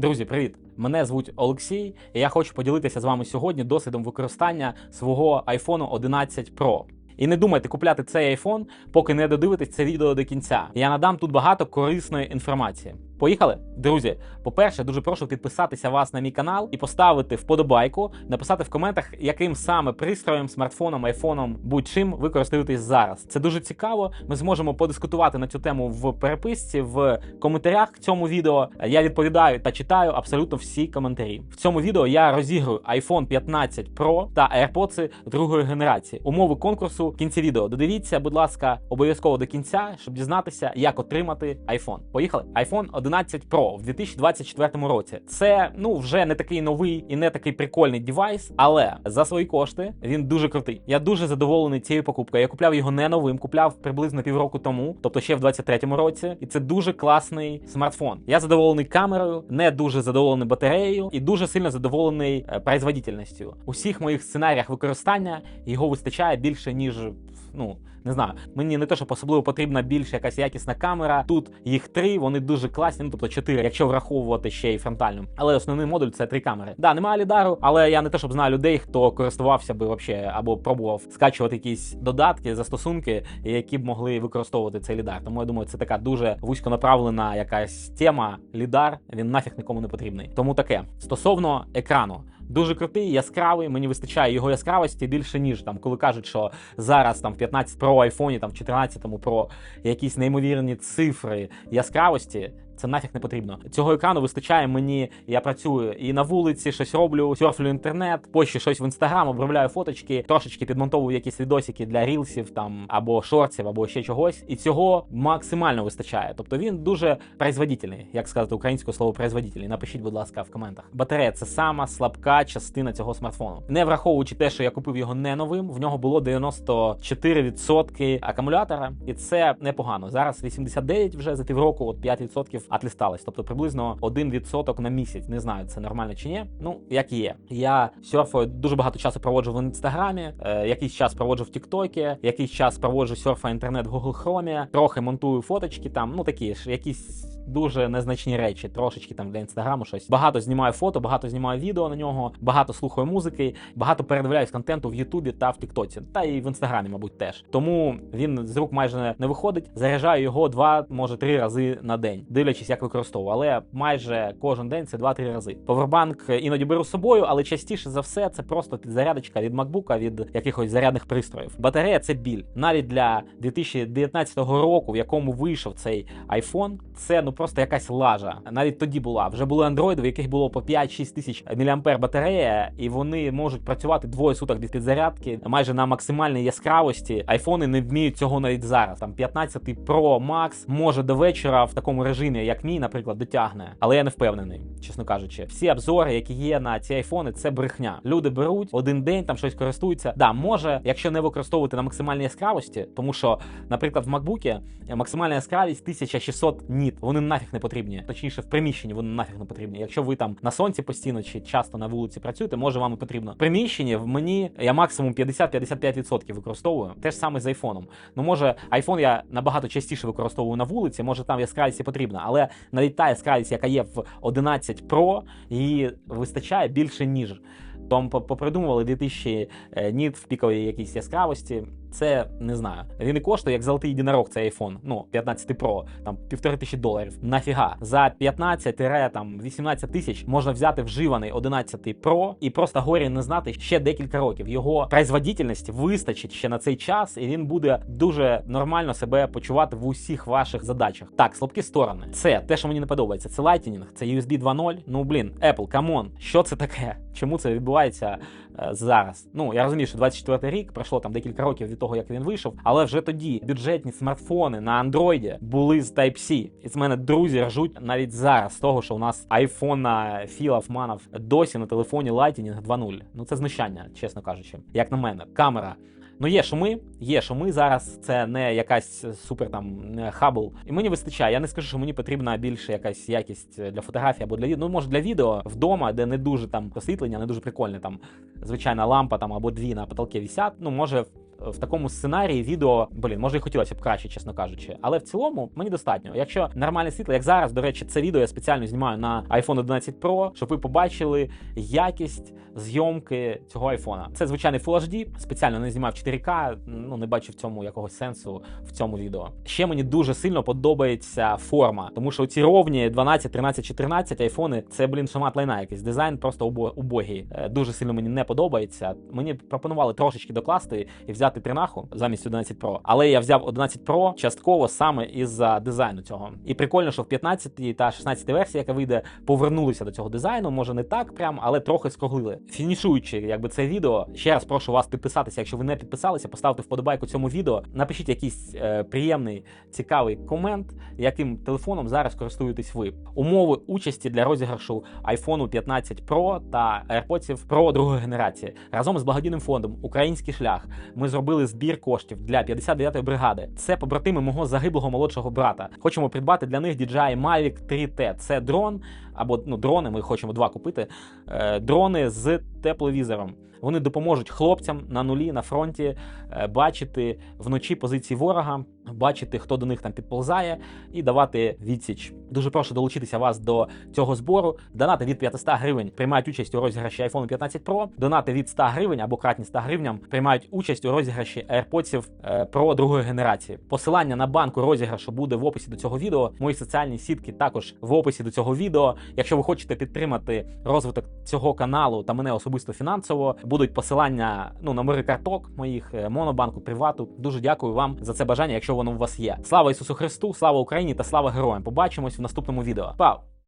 Друзі, привіт! Мене звуть Олексій, і я хочу поділитися з вами сьогодні досвідом використання свого iPhone 11 Pro. І не думайте купляти цей iPhone, поки не додивитесь це відео до кінця. Я надам тут багато корисної інформації. Поїхали, друзі. По-перше, дуже прошу підписатися вас на мій канал і поставити вподобайку, написати в коментах, яким саме пристроєм, смартфоном, айфоном, будь-чим ви користуєтесь зараз. Це дуже цікаво. Ми зможемо подискутувати на цю тему в переписці, в коментарях к цьому відео. Я відповідаю та читаю абсолютно всі коментарі. В цьому відео я розіграю iPhone 15 Pro та AirPods другої генерації. Умови конкурсу в кінці відео. Додивіться, будь ласка, обов'язково до кінця, щоб дізнатися, як отримати iPhone. Поїхали. iPhone 11 Pro в 2024 році. Це ну вже не такий новий і не такий прикольний девайс, але за свої кошти він дуже крутий. Я дуже задоволений цією покупкою. Я купляв його не новим, купляв приблизно півроку тому, тобто ще в 23-му році. І це дуже класний смартфон. Я задоволений камерою, не дуже задоволений батареєю і дуже сильно задоволений е, производительністю. У всіх моїх сценаріях використання його вистачає більше ніж ну не знаю. Мені не те, що особливо потрібна більш якась якісна камера. Тут їх три, вони дуже класні. Ну тобто чотири, якщо враховувати ще й фронтальну. Але основний модуль це три камери. Да, немає лідару, але я не те, щоб знаю людей, хто користувався би вообще або пробував скачувати якісь додатки, застосунки, які б могли використовувати цей лідар. Тому я думаю, це така дуже вузько направлена якась тема. Лідар він нафіг нікому не потрібний. Тому таке стосовно екрану. Дуже крутий, яскравий. Мені вистачає його яскравості більше ніж там, коли кажуть, що зараз там в 15 Pro айфоні, там в 14 Pro якісь неймовірні цифри яскравості. Це нафіг не потрібно. Цього екрану вистачає мені. Я працюю і на вулиці, щось роблю, серфлю інтернет, пощу щось в інстаграм, обробляю фоточки, трошечки підмонтовую якісь відосики для рілсів там або шортсів, або ще чогось. І цього максимально вистачає. Тобто він дуже производительний, як сказати українською слово производительний. Напишіть, будь ласка, в коментах. Батарея це сама слабка частина цього смартфону. Не враховуючи те, що я купив його не новим, в нього було 94% акумулятора, і це непогано. Зараз 89 вже за півроку, от 5% отлісталось. Тобто приблизно 1% на місяць. Не знаю, це нормально чи ні. Ну, як є. Я серфую дуже багато часу проводжу в інстаграмі, е, якийсь час проводжу в Тіктокі, якийсь час проводжу серфа інтернет в Google Chrome, трохи монтую фоточки там, ну такі ж, якісь. Дуже незначні речі, трошечки там для інстаграму щось. Багато знімаю фото, багато знімаю відео на нього, багато слухаю музики, багато передивляюсь контенту в Ютубі та в Тіктоці, та і в інстаграмі, мабуть, теж. Тому він з рук майже не виходить. Заряджаю його два, може три рази на день, дивлячись, як використовую. Але майже кожен день це два-три рази. Повербанк іноді беру з собою, але частіше за все це просто зарядочка від макбука, від якихось зарядних пристроїв. Батарея це біль. Навіть для 2019 року, в якому вийшов цей iPhone, це ну просто якась лажа. Навіть тоді була. Вже були андроїди, в яких було по 5-6 тисяч мА батарея, і вони можуть працювати двоє суток без підзарядки, майже на максимальній яскравості. Айфони не вміють цього навіть зараз. Там 15 Pro Max може до вечора в такому режимі, як мій, наприклад, дотягне. Але я не впевнений, чесно кажучи. Всі обзори, які є на ці айфони, це брехня. Люди беруть один день, там щось користуються. Да, може, якщо не використовувати на максимальній яскравості, тому що, наприклад, в MacBook максимальна яскравість 1600 ніт. Вони нафіг не потрібні. Точніше, в приміщенні вони нафіг не потрібні. Якщо ви там на сонці постійно чи часто на вулиці працюєте, може вам і потрібно. В приміщенні в мені я максимум 50-55% використовую. Те ж саме з айфоном. Ну може, айфон я набагато частіше використовую на вулиці, може там яскравість і потрібна, але навіть та яскравість, яка є в 11 Pro, її вистачає більше ніж. Там попридумували 2000 ніт в піковій якійсь яскравості. Це не знаю. Він і коштує як золотий єдинорог, цей iPhone, ну 15 Pro, там півтори тисячі доларів. Нафіга за 15-18 тисяч можна взяти вживаний 11 Pro і просто горі не знати ще декілька років. Його производительності вистачить ще на цей час, і він буде дуже нормально себе почувати в усіх ваших задачах. Так, слабкі сторони. Це те, що мені не подобається. Це Lightning, це USB 2.0. Ну блін, Apple, камон, що це таке? Чому це відбувається е, зараз? Ну я розумію, що 24 рік пройшло там декілька років від того, як він вийшов, але вже тоді бюджетні смартфони на андроїді були з Type-C. І з мене друзі ржуть навіть зараз з того, що у нас айфона філав манав досі на телефоні Lightning 2.0. Ну це знущання, чесно кажучи, як на мене, камера. Ну, є шуми, є шуми зараз. Це не якась супер там хабл. І мені вистачає. Я не скажу, що мені потрібна більше якась якість для фотографії або для. Ну, може для відео вдома, де не дуже там освітлення, не дуже прикольне. Там звичайна лампа там або дві на потолки висять. Ну, може в такому сценарії відео, блін, може і хотілося б краще, чесно кажучи. Але в цілому мені достатньо. Якщо нормальне світло, як зараз, до речі, це відео я спеціально знімаю на iPhone 11 Pro, щоб ви побачили якість зйомки цього айфона. Це звичайний Full HD, спеціально не знімав 4К, ну не бачу в цьому якогось сенсу в цьому відео. Ще мені дуже сильно подобається форма, тому що ці ровні 12, 13, 14 айфони це, блін, шамат лайна якийсь. Дизайн просто убо- убогий. Е, Дуже сильно мені не подобається. Мені пропонували трошечки докласти і взяти тринаху замість 11 Pro. Але я взяв 11 Pro частково саме із-за дизайну цього. І прикольно, що в 15 та 16 версії, яка вийде, повернулися до цього дизайну. Може не так прям, але трохи скруглили. Фінішуючи, якби це відео, ще раз прошу вас підписатися. Якщо ви не підписалися, поставте вподобайку цьому відео. Напишіть якийсь е, приємний, цікавий комент, яким телефоном зараз користуєтесь ви. Умови участі для розіграшу iPhone 15 Pro та AirPods Pro другої генерації разом з благодійним фондом Український шлях. Ми зробили збір коштів для 59-ї бригади. Це побратими мого загиблого молодшого брата. Хочемо придбати для них DJI Mavic 3T. Це дрон або ну дрони. Ми хочемо два купити. Е, дрони з тепловізором. Вони допоможуть хлопцям на нулі на фронті е, бачити вночі позиції ворога, бачити, хто до них там підползає, і давати відсіч. Дуже прошу долучитися вас до цього збору. Донати від 500 гривень приймають участь у розіграші iPhone 15 Pro. Донати від 100 гривень або кратні 100 гривням приймають участь у розіграші AirPods е, Pro другої генерації. Посилання на банку розіграшу буде в описі до цього відео. Мої соціальні сітки також в описі до цього відео. Якщо ви хочете підтримати розвиток цього каналу та мене особисто фінансово, будуть посилання ну номери карток моїх е, монобанку, привату. Дуже дякую вам за це бажання, якщо воно у вас є. Слава Ісусу Христу, слава Україні та слава героям! Побачимось в наступному відео. Пау!